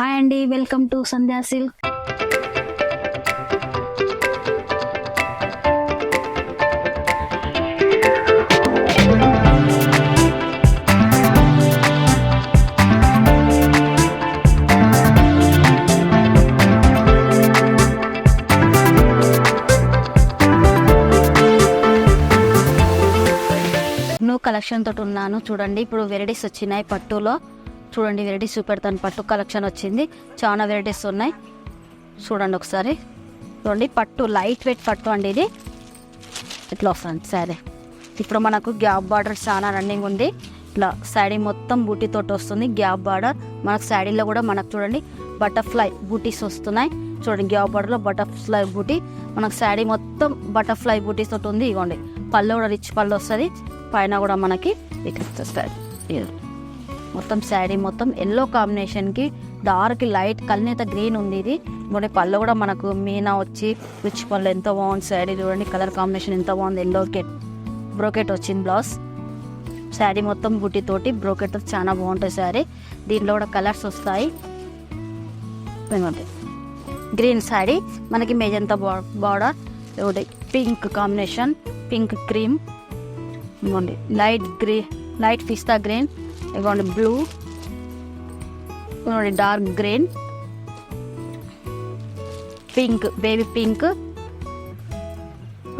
Hi అండి welcome to Sandhya silk. Collection తోటి ఉన్నాను. చూడండి ఇప్పుడు వెరైటీస్ వచ్చినాయి పట్టులో. చూడండి వెరైటీస్ చూపెడతాను పట్టు కలెక్షన్ వచ్చింది. చాలా వెరైటీస్ ఉన్నాయి. చూడండి ఒకసారి. చూడండి పట్టు లైట్ వెయిట్ పట్టు అండి ఇది. ఇట్లా వస్తుంది సరే ఇప్పుడు మనకు గ్యాప్ బార్డర్ చాలా రన్నింగ్ ఉంది. ఇట్లా శాడీ మొత్తం బూటీతోటి వస్తుంది. Gap border. మనకు శాడీలో కూడా మనకు చూడండి బటర్ఫ్లై బూటీస్ వస్తున్నాయి. చూడండి గ్యాప్ బార్డర్లో బటర్ఫ్లై బూటీ. మనకు శాడీ మొత్తం బటర్ఫ్లై బూటీస్ తోటి ఉంది. ఇవ్వండి పళ్ళు కూడా రిచ్ పళ్ళు వస్తుంది. పైన కూడా మనకి ఇక్కడ వస్తుంది. మొత్తం శాడీ మొత్తం ఎల్లో కాంబినేషన్కి డార్క్ లైట్ కల్నేత గ్రీన్ ఉంది ఇది. ఇప్పుడు పళ్ళు కూడా మనకు మీనా వచ్చి రిచ్ పళ్ళు ఎంత బాగుంది శాడీ చూడండి. కలర్ కాంబినేషన్ ఎంత బాగుంది. ఎల్లో కెట్ బ్రోకెట్ వచ్చింది బ్లౌజ్ శారీ మొత్తం బుట్టితోటి బ్రోకెట్ చాలా బాగుంటుంది శారీ. దీంట్లో కూడా కలర్స్ వస్తాయి. గ్రీన్ శారీ. మనకి మెజంతా బార్డర్ ఒకటి పింక్ కాంబినేషన్ పింక్ క్రీమ్ ఇవ్వండి light green light pista green ఇవ్వండి బ్లూ ఇవ్వండి dark green pink baby pink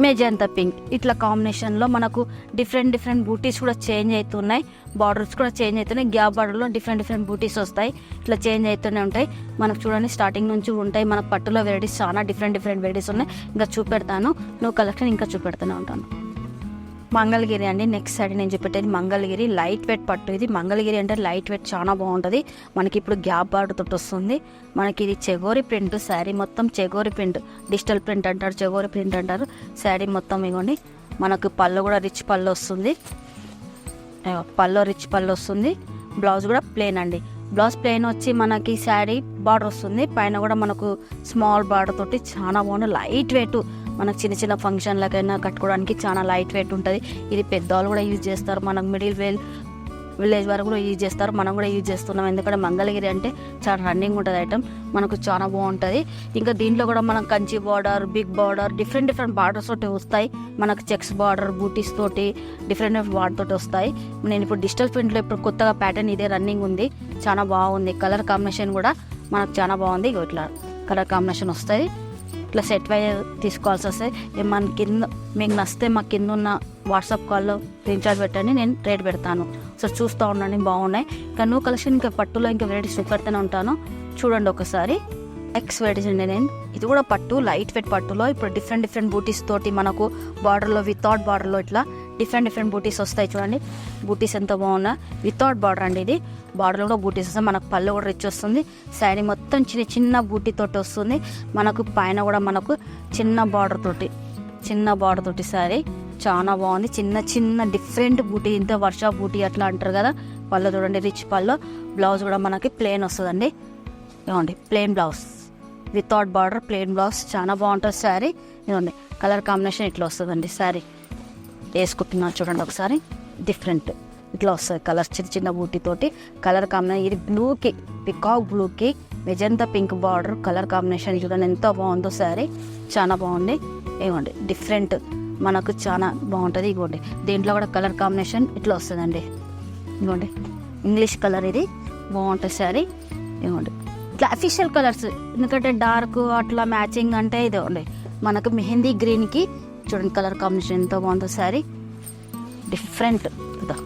magenta pink ఇట్లా కాంబినేషన్లో మనకు డిఫరెంట్ డిఫరెంట్ బూటీస్ కూడా చేంజ్ అవుతున్నాయి. బార్డర్స్ కూడా చేంజ్ అవుతున్నాయి. గ్యాప్ బార్డర్లో డిఫరెంట్ డిఫరెంట్ బూటీస్ వస్తాయి. ఇట్లా చేంజ్ అవుతూనే ఉంటాయి. మనకు చూడండి స్టార్టింగ్ నుంచి ఉంటాయి. మన పట్టులో వెరైటీస్ చాలా డిఫరెంట్ డిఫరెంట్ వెరైటీస్ ఉన్నాయి. ఇంకా చూపెడతాను. నువ్వు కలెక్షన్ ఇంకా చూపెడుతూనే ఉంటాను. మంగళగిరి అండి. నెక్స్ట్ సైడ్ నేను చెప్పేది మంగళగిరి. లైట్ వెయిట్ పట్టు ఇది. మంగళగిరి అంటే లైట్ వెయిట్ చాలా బాగుంటుంది. మనకి ఇప్పుడు గ్యాప్ బార్డర్ తోటి వస్తుంది. మనకి ఇది చెగోరి ప్రింట్ శారీ మొత్తం చెగోరి ప్రింట్ డిజిటల్ ప్రింట్ అంటారు చెగోరి ప్రింట్ అంటారు. శారీ మొత్తం ఇవ్వండి మనకు పళ్ళు కూడా రిచ్ పళ్ళు వస్తుంది. పళ్ళు రిచ్ పళ్ళు వస్తుంది. బ్లౌజ్ కూడా ప్లెయిన్ అండి. బ్లౌజ్ ప్లెయిన్ వచ్చి మనకి శారీ బార్డర్ వస్తుంది. పైన కూడా మనకు స్మాల్ బార్డర్ తోటి చాలా బాగుంది. లైట్ వెయిట్ మనకు చిన్న చిన్న ఫంక్షన్లకైనా కట్టుకోవడానికి చాలా లైట్ వెయిట్ ఉంటుంది. ఇది పెద్దవాళ్ళు కూడా యూజ్ చేస్తారు. మనకు మిడిల్ వేల్ విలేజ్ వరకు కూడా యూజ్ చేస్తారు. మనం కూడా యూజ్ చేస్తున్నాం. ఎందుకంటే మంగళగిరి అంటే చాలా రన్నింగ్ ఉంటుంది ఐటమ్ మనకు చాలా బాగుంటుంది. ఇంకా దీంట్లో కూడా మనం Kanchi border big border different different borders తోటి వస్తాయి. మనకు చెక్స్ బార్డర్ బూటీస్ తోటి డిఫరెంట్ డిఫరెంట్ బార్డర్ తోటి వస్తాయి. నేను ఇప్పుడు డిజిటల్ ప్రింట్లో ఇప్పుడు కొత్తగా ప్యాటర్న్ ఇదే రన్నింగ్ ఉంది. చాలా బాగుంది. కలర్ కాంబినేషన్ కూడా మనకు చాలా బాగుంది. ఇట్లా కలర్ కాంబినేషన్ వస్తుంది ఇట్లా సెట్ వైజ్ తీసుకోవాల్సి వస్తాయి మన కింద మీకు నచ్చితే మా కింద ఉన్న వాట్సాప్ కాల్లో రీఛార్జ్ పెట్టండి నేను రేట్ పెడతాను. సో చూస్తూ ఉండండి బాగున్నాయి. ఇంకా నువ్వు కలెక్షన్ ఇంకా పట్టులో ఇంకా వెరైటీస్ పెడుతూనే ఉంటాను. చూడండి ఒకసారి. ఎక్స్ వెరైటీస్ అండి నేను. ఇది కూడా పట్టు లైట్ వెయిట్ పట్టులో. ఇప్పుడు డిఫరెంట్ డిఫరెంట్ బూటీస్ తోటి మనకు బార్డర్లో వితౌట్ బార్డర్లో ఇట్లా డిఫరెంట్ డిఫరెంట్ బూటీస్ వస్తాయి చూడండి. బూటీస్ ఎంత బాగున్నా. వితౌట్ బార్డర్ అండి ఇది. బార్డర్లో కూడా బూటీస్ వస్తాయి. మనకు పళ్ళు కూడా రిచ్ వస్తుంది. శారీ మొత్తం చిన్న చిన్న బూటీ తోటి వస్తుంది. మనకు పైన కూడా మనకు చిన్న బార్డర్ తోటి చిన్న బార్డర్ తోటి శారీ చాలా బాగుంది. చిన్న చిన్న డిఫరెంట్ బూటీ ఇంత వర్షా బూటీ అట్లా అంటారు కదా. పళ్ళు చూడండి రిచ్ పళ్ళు. బ్లౌజ్ కూడా మనకి ప్లెయిన్ వస్తుందండి. ఇవ్వండి plain blouse without border plain blouse చాలా బాగుంటుంది శారీ ఇవ్వండి కలర్ కాంబినేషన్ ఇట్లా వస్తుందండి శారీ వేసుకుంటున్నాను చూడండి ఒకసారి. డిఫరెంట్ ఇట్లా వస్తుంది కలర్ చిన్న చిన్న బూటీతోటి కలర్ కాంబినేషన్ ఇది బ్లూకి పికాక్ బ్లూకి magenta pink border colour combination చూడండి ఎంత బాగుందో శారీ. చాలా బాగుంది. ఇవ్వండి. డిఫరెంట్ మనకు చాలా బాగుంటుంది. ఇవ్వండి. దీంట్లో కూడా కలర్ కాంబినేషన్ ఇట్లా వస్తుందండి. ఇవ్వండి. ఇంగ్లీష్ కలర్ ఇది. బాగుంటుంది శారీ. ఇవ్వండి. ఇట్లా అఫీషియల్ కలర్స్ ఎందుకంటే డార్క్ అట్లా మ్యాచింగ్ అంటే ఇది ఇవ్వండి మనకు మెహందీ గ్రీన్కి చూడండి కలర్ కాంబినేషన్ ఎంత బాగుందో శారీ డిఫరెంట్ కదా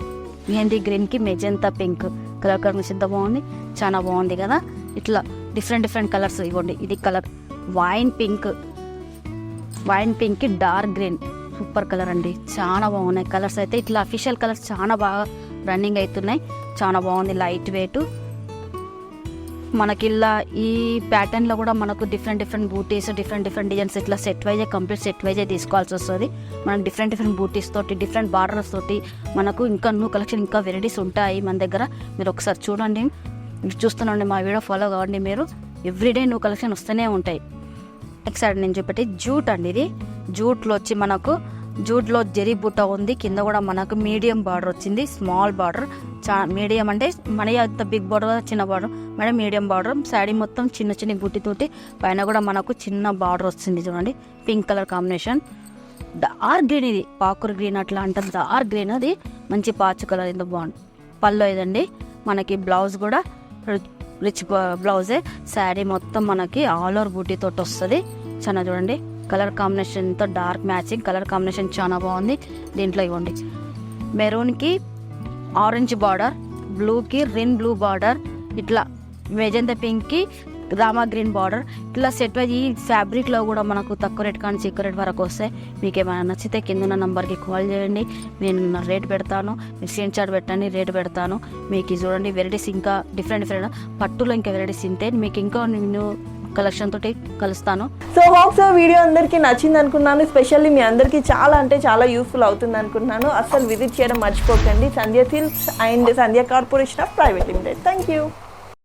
మెహందీ గ్రీన్కి మెజంతా పింక్ కలర్ కాంబినేషన్ ఎంత బాగుంది. చాలా బాగుంది కదా. ఇట్లా డిఫరెంట్ డిఫరెంట్ కలర్స్ ఇవ్వండి. ఇది కలర్ వైన్ పింక్ వైన్ పింక్కి డార్క్ గ్రీన్ సూపర్ కలర్ అండి. చాలా బాగున్నాయి. కలర్స్ అయితే ఇట్లా అఫీషియల్ కలర్స్ చాలా బాగా రన్నింగ్ అవుతున్నాయి. చాలా బాగుంది. లైట్ వెయిట్ మనకి ఇలా ఈ ప్యాటర్న్లో కూడా మనకు డిఫరెంట్ డిఫరెంట్ బూటీస్ డిఫరెంట్ డిఫరెంట్ డిజైన్స్ ఇట్లా సెట్ వైజే కంప్లీట్ సెట్ వైజే తీసుకోవాల్సి వస్తుంది. మనకు డిఫరెంట్ డిఫరెంట్ బూటీస్ తోటి డిఫరెంట్ బార్డర్స్ తోటి మనకు ఇంకా న్యూ కలెక్షన్ ఇంకా వెరైటీస్ ఉంటాయి మన దగ్గర. మీరు ఒకసారి చూడండి. మీరు మా వీడియో ఫాలో కావండి మీరు. ఎవ్రీడే న్యూ కలెక్షన్ వస్తూనే ఉంటాయి. నెక్స్ట్ నేను చెప్పేది జూట్ అండి ఇది. జూట్లో వచ్చి మనకు జూట్లో జరీ బుట్ట ఉంది. కింద కూడా మనకు మీడియం బార్డర్ వచ్చింది. స్మాల్ బార్డర్ చా మీడియం అంటే మన అంత బిగ్ బార్డర్ చిన్న border. Madam medium border. Sari మొత్తం చిన్న చిన్న బుట్టితోటి పైన కూడా మనకు చిన్న బార్డర్ వస్తుంది చూడండి. Pink colour combination. Dark green ఇది. పాకుర్ గ్రీన్ అట్లా అంటారు డార్క్ గ్రీన్ అది. మంచి పాచు కలర్ ఎంత బాగుంది. పళ్ళు ఇదండి. మనకి బ్లౌజ్ కూడా రిచ్ బ్లౌజే. శారీ మొత్తం మనకి ఆల్ ఓవర్ బూటీ తోటి వస్తుంది. చాలా చూడండి. కలర్ కాంబినేషన్తో డార్క్ మ్యాచింగ్. కలర్ కాంబినేషన్ చాలా బాగుంది. దీంట్లో ఇవ్వండి. మెరూన్కి ఆరెంజ్ బార్డర్ బ్లూకి రిన్ బ్లూ బార్డర్ ఇట్లా మెజంత పింక్కి రామా గ్రీన్ బార్డర్. ఇట్లా సెట్ వైజ్ ఈ ఫ్యాబ్రిక్లో కూడా మనకు తక్కువ రేట్ కానీ ఎక్కువ రేట్ వరకు వస్తాయి. మీకు ఏమైనా నచ్చితే కింద ఉన్న నంబర్కి కాల్ చేయండి. నేను రేట్ పెడతాను. స్క్రీన్ షాట్ పెట్టండి రేట్ పెడతాను. మీకు చూడండి వెరైటీస్ ఇంకా డిఫరెంట్ డిఫరెంట్. పట్టులో ఇంకా వెరైటీస్ ఇంతే. మీకు ఇంకా నేను కలెక్షన్ తోటి కలుస్తాను. సో హోప్స్ వీడియో అందరికీ నచ్చింది అనుకున్నాను. స్పెషల్లీ మీ అందరికీ చాలా అంటే చాలా యూస్ఫుల్ అవుతుంది అనుకుంటున్నాను అస్సలు విజిట్ చేయడం మర్చిపోకండి. Sandhya silks and Sandhya corporation of private limited. Thank you